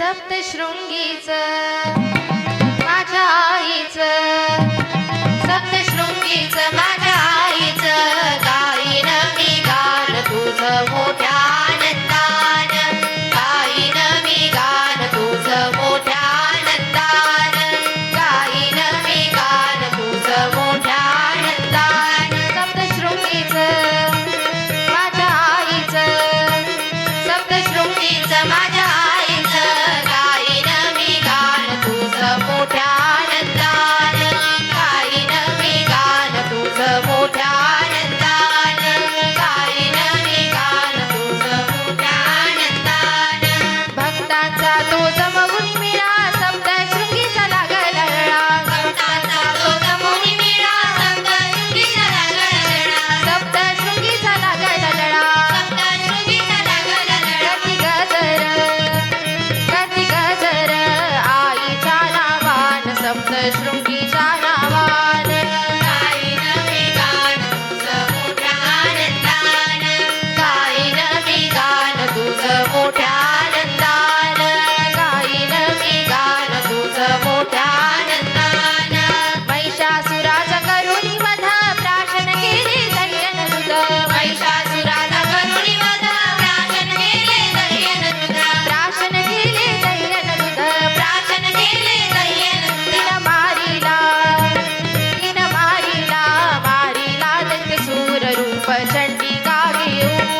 सप्तशृंगीच. Christ. you.